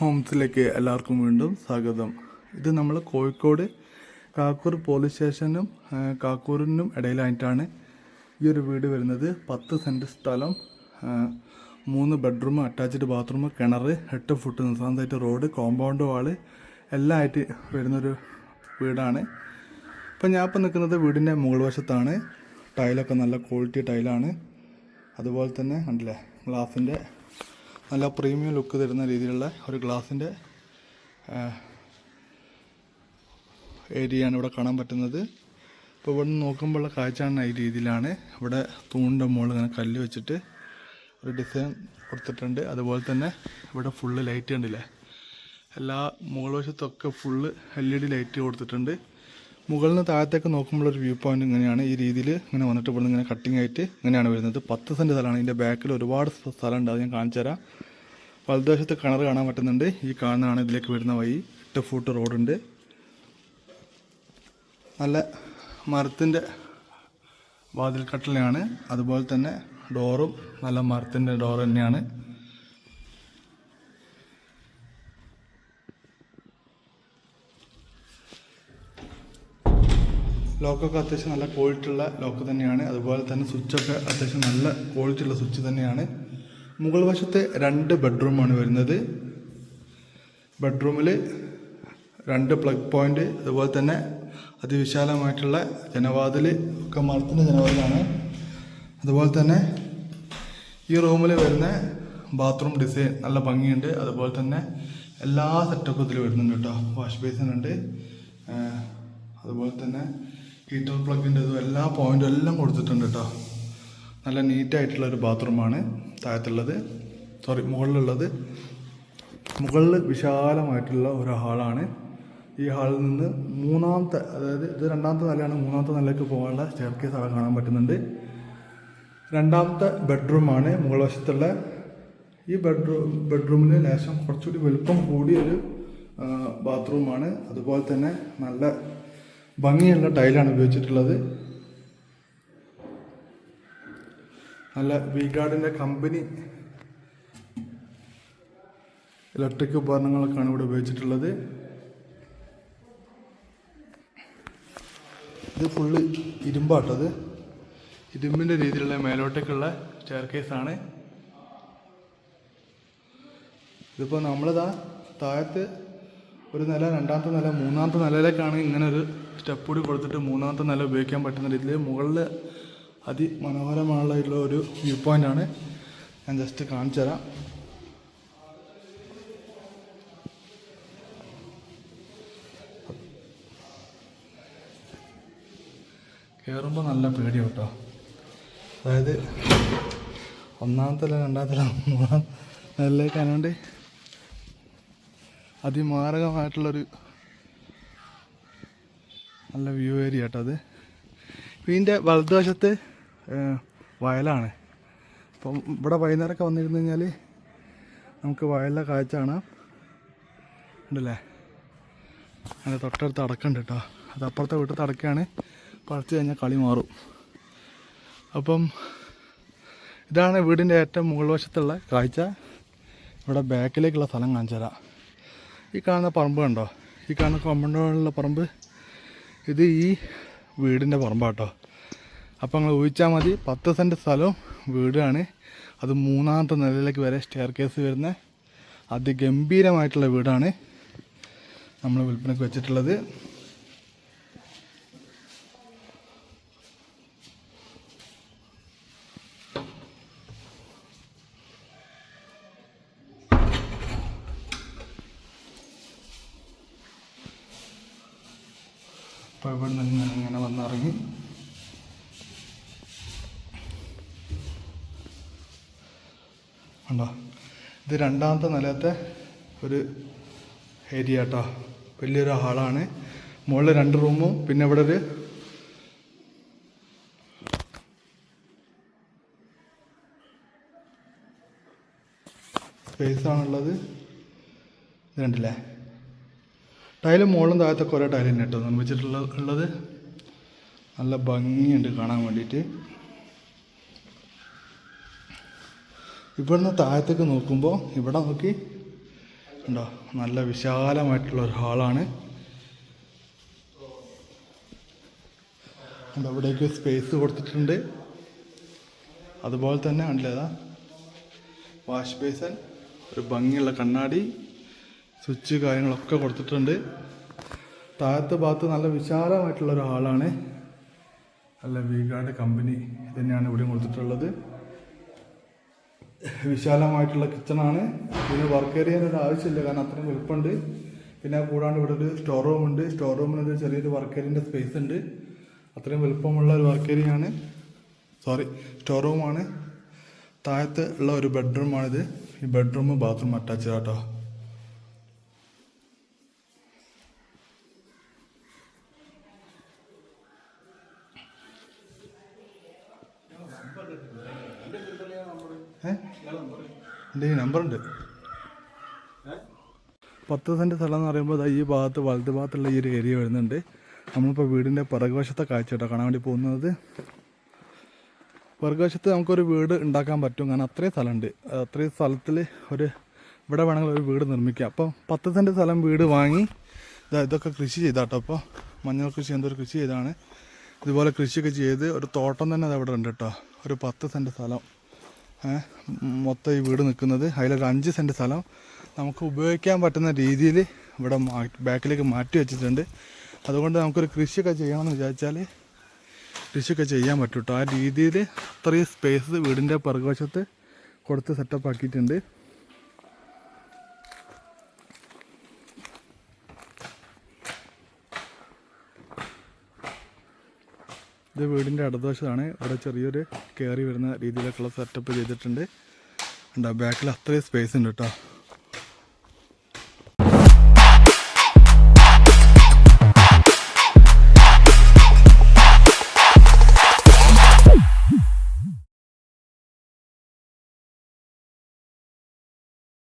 ഹോംസിലേക്ക് എല്ലാവർക്കും വീണ്ടും സ്വാഗതം. ഇത് നമ്മൾ കോഴിക്കോട് കാക്കൂർ പോലീസ് സ്റ്റേഷനും കാക്കൂറിനും ഇടയിലായിട്ടാണ് ഈ ഒരു വീട് വരുന്നത്. പത്ത് സെന്റ് സ്ഥലം മൂന്ന് ബെഡ്റൂം അറ്റാച്ച്ഡ് ബാത്റൂം കിണർ എട്ട് ഫുട്ട് നിസ്സാന്തായിട്ട് റോഡ് കോമ്പൗണ്ട് വാൾ എല്ലാം ആയിട്ട് വരുന്നൊരു വീടാണ്. ഇപ്പം ഞാൻ ഇപ്പം നിൽക്കുന്നത് വീടിന്റെ മുകൾ വശത്താണ്. ടൈലൊക്കെ നല്ല ക്വാളിറ്റി ടൈലാണ് അതുപോലെ തന്നെ കണ്ടില്ലേ ഗ്ലാസിന്റെ നല്ല പ്രീമിയം ലുക്ക് തരുന്ന രീതിയിലുള്ള ഒരു ഗ്ലാസിന്റെ ഏരിയയാണ് ഇവിടെ കാണാൻ പറ്റുന്നത്. ഇപ്പോൾ ഇവിടെ നിന്ന് നോക്കുമ്പോഴുള്ള കാഴ്ചയാണ് ഈ രീതിയിലാണ്. ഇവിടെ തൂണിന്റെ മുകളിൽ ഇങ്ങനെ കല്ല് വെച്ചിട്ട് ഒരു ഡിസൈൻ കൊടുത്തിട്ടുണ്ട്. അതുപോലെ തന്നെ ഇവിടെ ഫുള്ള് ലൈറ്റ് കണ്ടില്ലേ? എല്ലാ മുകൾ വശത്തൊക്കെ full L E D light കൊടുത്തിട്ടുണ്ട്. മുകളിൽ നിന്ന് താഴത്തേക്ക് നോക്കുമ്പോൾ ഒരു വ്യൂ പോയിന്റ് ഇങ്ങനെയാണ്. ഈ രീതിയിൽ ഇങ്ങനെ വന്നിട്ട് ഇവിടെ ഇങ്ങനെ കട്ടിങ് ആയിട്ട് ഇങ്ങനെയാണ് വരുന്നത്. പത്ത് സെന്റ് സ്ഥലമാണ്. ഇതിന്റെ ബാക്കിൽ ഒരുപാട് സ്ഥ- സ്ഥലമുണ്ട്. അത് ഞാൻ കാണിച്ചു തരാം വലതുവശത്ത് കിണർ കാണാൻ പറ്റുന്നുണ്ട്. ഈ കാണുന്നതാണ് ഇതിലേക്ക് വരുന്ന വഴി. എട്ട് ഫൂട്ട് റോഡുണ്ട് നല്ല മരത്തിന്റെ വാതിൽക്കട്ടലാണ് അതുപോലെ തന്നെ ഡോറും നല്ല മരത്തിന്റെ ഡോർ തന്നെയാണ്. ലോക്കൊക്കെ അത്യാവശ്യം നല്ല ക്വാളിറ്റി ഉള്ള ലോക്ക് തന്നെയാണ്. അതുപോലെ തന്നെ സ്വിച്ചൊക്കെ അത്യാവശ്യം നല്ല ക്വാളിറ്റി ഉള്ള സ്വിച്ച് തന്നെയാണ്. മുകൾ വശത്ത് രണ്ട് ബെഡ്റൂമാണ് വരുന്നത്. ബെഡ്റൂമിൽ രണ്ട് പ്ലഗ് പോയിന്റ് അതുപോലെ തന്നെ അതിവിശാലമായിട്ടുള്ള ജനവാതിൽ ഒക്കെ മരത്തിന്റെ ജനവാതിലാണ്. അതുപോലെ തന്നെ ഈ റൂമിൽ വരുന്ന ബാത്റൂം ഡിസൈൻ നല്ല ഭംഗിയുണ്ട്. അതുപോലെ തന്നെ എല്ലാ സെറ്റപ്പും ഇതിൽ വരുന്നുണ്ട് കേട്ടോ. വാഷ് ബേസിൻ ഉണ്ട്. അതുപോലെ തന്നെ ഹീറ്റർ പ്ലഗിന്റെ ഇതും എല്ലാ പോയിന്റും എല്ലാം കൊടുത്തിട്ടുണ്ട് കേട്ടോ. നല്ല നീറ്റായിട്ടുള്ള ഒരു ബാത്റൂമാണ് താഴത്തുള്ളത് സോറി മുകളിലുള്ളത്. മുകളിൽ വിശാലമായിട്ടുള്ള ഒരു ഹാളാണ്. ഈ ഹാളിൽ നിന്ന് മൂന്നാമത്തെ അതായത് ഇത് രണ്ടാമത്തെ നിലയാണ്. മൂന്നാമത്തെ നിലയ്ക്ക് പോകാനുള്ള സ്റ്റെയർ കേസ് അവിടെ കാണാൻ പറ്റുന്നുണ്ട്. രണ്ടാമത്തെ ബെഡ്റൂമാണ് മുകൾ വശത്തുള്ള ഈ ബെഡ്റൂം ബെഡ്റൂമിൽ ലേശം കുറച്ചുകൂടി വലുപ്പം കൂടിയൊരു ബാത്റൂമാണ്. അതുപോലെ തന്നെ നല്ല ഭംഗിയുള്ള ടൈലാണ് ഉപയോഗിച്ചിട്ടുള്ളത്. നല്ല വി ഗാർഡിന്റെ കമ്പനി ഇലക്ട്രിക് ഉപകരണങ്ങളൊക്കെയാണ് ഇവിടെ ഉപയോഗിച്ചിട്ടുള്ളത്. ഇത് ഫുള്ള് ഇരുമ്പാട്ടത് ഇരുമ്പിന്റെ രീതിയിലുള്ള മേലോട്ടേക്കുള്ള സ്റ്റെയർ ഇതിപ്പോൾ നമ്മളിതാ താഴത്ത് ഒരു നില രണ്ടാമത്തെ നില മൂന്നാമത്തെ നിലയിലേക്കാണ് ഇങ്ങനെ ഒരു സ്റ്റെപ്പ് കൂടി കൊടുത്തിട്ട് മൂന്നാമത്തെ നില ഉപയോഗിക്കാൻ പറ്റുന്ന രീതിയിൽ മുകളിൽ അതിമനോഹരമായുള്ള ഒരു വ്യൂ പോയിന്റാണ് ഞാൻ ജസ്റ്റ് കാണിച്ചു തരാം. കയറുമ്പോൾ നല്ല പേടിയാണ് കേട്ടോ. അതായത് ഒന്നാമത്തെ നില രണ്ടാമത്തെ നില മൂന്നാം നിലയിലേക്ക് അതിനുകൊണ്ട് അതിമാരകമായിട്ടുള്ളൊരു നല്ല വ്യൂ ഏരിയ കേട്ടോ അത്. ഇതിന്റെ വലതുവശത്ത് വയലാണ്. അപ്പം ഇവിടെ വൈകുന്നേരമൊക്കെ വന്നിരുന്നു കഴിഞ്ഞാൽ നമുക്ക് വയലിലെ കാഴ്ച കാണാം. ഉണ്ടല്ലേ? അതിന്റെ തൊട്ടടുത്ത് അടക്കുണ്ട് കേട്ടോ അത് അപ്പുറത്തെ വീട്ടിൽ അടക്കയാണ് പറിച്ചു കഴിഞ്ഞാൽ കളി മാറും. അപ്പം ഇതാണ് വീടിന്റെ ഏറ്റവും മുകൾ വശത്തുള്ള കാഴ്ച. ഇവിടെ ബാക്കിലേക്കുള്ള സ്ഥലം കാണിച്ചു തരാം. ഈ കാണുന്ന പറമ്പ് കണ്ടോ? ഈ കാണുന്ന കൊമ്പണ്ടുള്ള പറമ്പ്. ഇത് ഈ വീടിന്റെ പറമ്പാട്ടോ. അപ്പോൾ നിങ്ങൾ ഊഹിച്ചാൽ മതി പത്ത് സെന്റ് സ്ഥലവും വീടാണ്. അത് മൂന്നാമത്തെ നിലയിലേക്ക് വരെ സ്റ്റെയർ കേസ് വരുന്ന. അതിഗംഭീരമായിട്ടുള്ള വീടാണ് നമ്മൾ വിൽപ്പനയ്ക്ക് വെച്ചിട്ടുള്ളത്. അപ്പോൾ ഇവിടെ നിന്ന് ഇങ്ങനെ വന്നിറങ്ങി. ഉണ്ടോ ഇത് രണ്ടാമത്തെ നിലത്തെ ഒരു ഏരിയ കേട്ടോ വലിയൊരു ഹാളാണ്. മുകളിൽ രണ്ട് റൂമും പിന്നെ ഇവിടെ ഒരു സ്പേസ് ആണുള്ളത്. ഇത് കണ്ടില്ലേ? ടൈൽ മുകളിലും താഴത്തൊക്കെ കുറേ ടൈൽ തന്നെ കേട്ടോ നിർമ്മിച്ചിട്ടുള്ള ഉള്ളത്. നല്ല ഭംഗിയുണ്ട് കാണാൻ വേണ്ടിയിട്ട്. ഇവിടുന്ന് താഴത്തേക്ക് നോക്കുമ്പോൾ ഇവിടെ നോക്കി. ഉണ്ടോ നല്ല വിശാലമായിട്ടുള്ള ഒരു ഹാളാണ്. അവിടേക്ക് സ്പേസ് കൊടുത്തിട്ടുണ്ട്. അതുപോലെ തന്നെ ഉണ്ടല്ലേതാ വാഷ് ബേസൻ. ഒരു ഭംഗിയുള്ള കണ്ണാടി. സ്വിച്ച് കാര്യങ്ങളൊക്കെ കൊടുത്തിട്ടുണ്ട്. താഴത്തെ ഭാഗത്ത് നല്ല വിശാലമായിട്ടുള്ള ഒരു ഹാളാണ് നല്ല വീഗാർഡ് കമ്പനി തന്നെയാണ് ഇവിടെ കൊടുത്തിട്ടുള്ളത്. വിശാലമായിട്ടുള്ള കിച്ചണാണ് ഇതിന് വർക്ക് ഏരിയ ഒരു ആവശ്യമില്ല കാരണം അത്രയും വലുപ്പമുണ്ട്. പിന്നെ കൂടാണ്ട് ഇവിടെ ഒരു സ്റ്റോർ റൂം ഉണ്ട്. സ്റ്റോർ റൂമിന് ഒരു ചെറിയൊരു വർക്ക് ഏരിയന്റെ സ്പേസ് ഉണ്ട്. അത്രയും വലുപ്പമുള്ള ഒരു വർക്ക് ഏരിയയാണ് സോറി സ്റ്റോർ റൂമാണ് താഴത്ത് ഉള്ള ഒരു ബെഡ്റൂമാണിത് ഈ ബെഡ്റൂം ബാത്റൂം അറ്റാച്ച് കേട്ടോ എന്റെ ഈ നമ്പറുണ്ട്. പത്ത് സെന്റ് സ്ഥലം എന്ന് പറയുമ്പോൾ ഈ ഭാഗത്ത് വലത് ഭാഗത്തുള്ള ഈ ഒരു ഏരിയ വരുന്നുണ്ട്. നമ്മളിപ്പോൾ വീടിന്റെ പിറകുവശത്തെ കാഴ്ച കേട്ടോ കാണാൻ വേണ്ടി പോകുന്നത്. പിറകുവശത്ത് നമുക്കൊരു വീട് ഉണ്ടാക്കാൻ പറ്റും. കാരണം അത്രയും സ്ഥലമുണ്ട്. അത്രയും സ്ഥലത്തിൽ ഒരു ഇവിടെ വേണമെങ്കിൽ ഒരു വീട് നിർമ്മിക്കുക അപ്പോൾ പത്ത് സെന്റ് സ്ഥലം വീട് വാങ്ങി ഇതാ ഇതൊക്കെ കൃഷി ചെയ്താട്ടോ. അപ്പോൾ മഞ്ഞൾ കൃഷി എന്തൊരു കൃഷി ചെയ്താണ്. ഇതുപോലെ കൃഷിയൊക്കെ ചെയ്ത് ഒരു തോട്ടം തന്നെ അവിടെ ഉണ്ട് കേട്ടോ. ഒരു പത്ത് സെന്റ് സ്ഥലം. മൊത്തം ഈ വീട് നിൽക്കുന്നത്. അതിലൊരു അഞ്ച് സെന്റ് സ്ഥലം. നമുക്ക് ഉപയോഗിക്കാൻ പറ്റുന്ന രീതിയിൽ ഇവിടെ ബാക്കിലേക്ക് മാറ്റി വെച്ചിട്ടുണ്ട്. അതുകൊണ്ട് നമുക്കൊരു കൃഷിയൊക്കെ ചെയ്യണമെന്ന് വിചാരിച്ചാൽ കൃഷിയൊക്കെ ചെയ്യാൻ പറ്റും കേട്ടോ ആ രീതിയിൽ അത്രയും സ്പേസ് വീടിന്റെ പിറകുവശത്ത് കൊടുത്ത് സെറ്റപ്പ് ആക്കിയിട്ടുണ്ട്. ഇത് വീടിന്റെ അടുത്തവശത്താണ് അവിടെ ചെറിയൊരു കയറി വരുന്ന രീതിയിലൊക്കെയുള്ള സെറ്റപ്പ് ചെയ്തിട്ടുണ്ട്. ഉണ്ടാ ബാക്കിൽ അത്രയും സ്പേസ് ഉണ്ട് കേട്ടോ